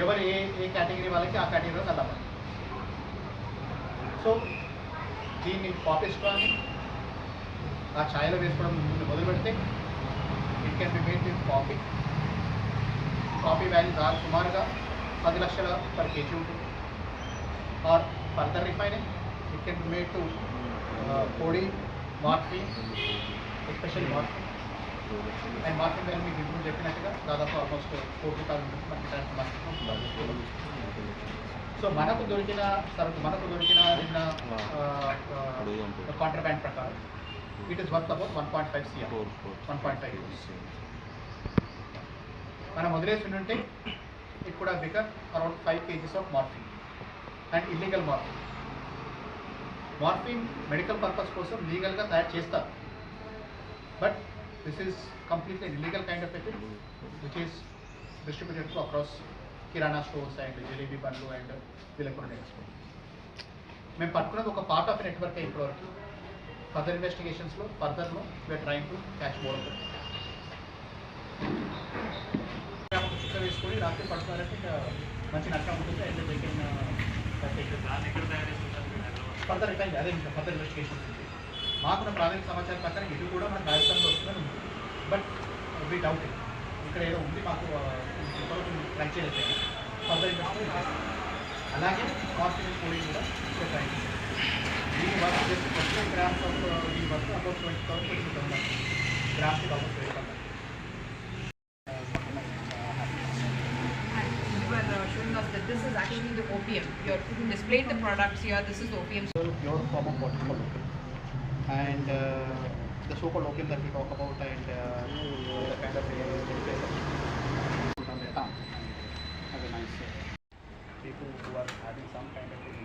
ఎవరు ఏ ఏ కేటగిరీ వాళ్ళకి ఆ కేటగిరీలో చదవాలి సో దీన్ని కాపీ స్ట్రాని ఆ ఛాయలో వేసుకోవడం ముందు మొదలు పెడితే it can be made with coffee coffee value దాదాపు సుమారుగా పది లక్షల పర్ కేజీ ఉంటుంది or further refining it can be made to పొడి మార్ఫిన్ అండ్ మార్ఫిన్ వాల్యూ మీకు ఇప్పుడు చెప్పినట్టుగా దాదాపు ఆల్మోస్ట్ ఫోర్టీ థౌసండ్ మనకి మార్కెట్ సో మనకు దొరికిన సరుకు మనకు దొరికిన నిన్న కాంట్రాబ్యాండ్ ప్రకారం it is worth about one point five CR one point five మనం వదిలేసి ఉంటే ఇట్ కూడా become around five KGs of morphine and illegal morphine morphine medical purpose కోసం లీగల్గా తయారు చేస్తారు. But this is completely illegal kind of effect which is distributed to across kirana stores and jalebi బండ్లు and electronics మేము పట్టుకున్నది ఒక part of network ఇప్పటివరకు. Further ఇన్వెస్టిగేషన్స్లో ఫర్దర్లో వీఆర్ ట్రైంగ్ టు క్యాచ్ చుక్క వేసుకొని రాత్రి పడుతున్నారంటే ఇంకా మంచి నష్టం ఉంటుంది అండ్ కెన్ ఫర్దర్ అదే ఇంకా ఫర్దర్ ఇన్వెస్టిగేషన్స్ ఉంది. మాకున్న ప్రాథమిక సమాచారం ప్రకారం ఇది కూడా మన రాజస్థాన్లో వస్తుందని ఉంది బట్ వి డౌట్ ఇక్కడ ఏదో ఉంది మాకు ట్రై చేయలేదు ఫర్దర్ ఇన్వెస్టిగేషన్ అలాగే కాన్ఫిడెన్స్ పోలింగ్ కూడా ట్రై చేయాలి దీని work just twenty grams of ఈ work about twenty thousand twenty thousand grams about twenty You were uh, showing us that this is actually the opium. You're you displayed the products here. This is the opium. pure form of what is called opium. And uh, the so-called local that we talk about and uh, the kind of uh, nice people who are having some kind of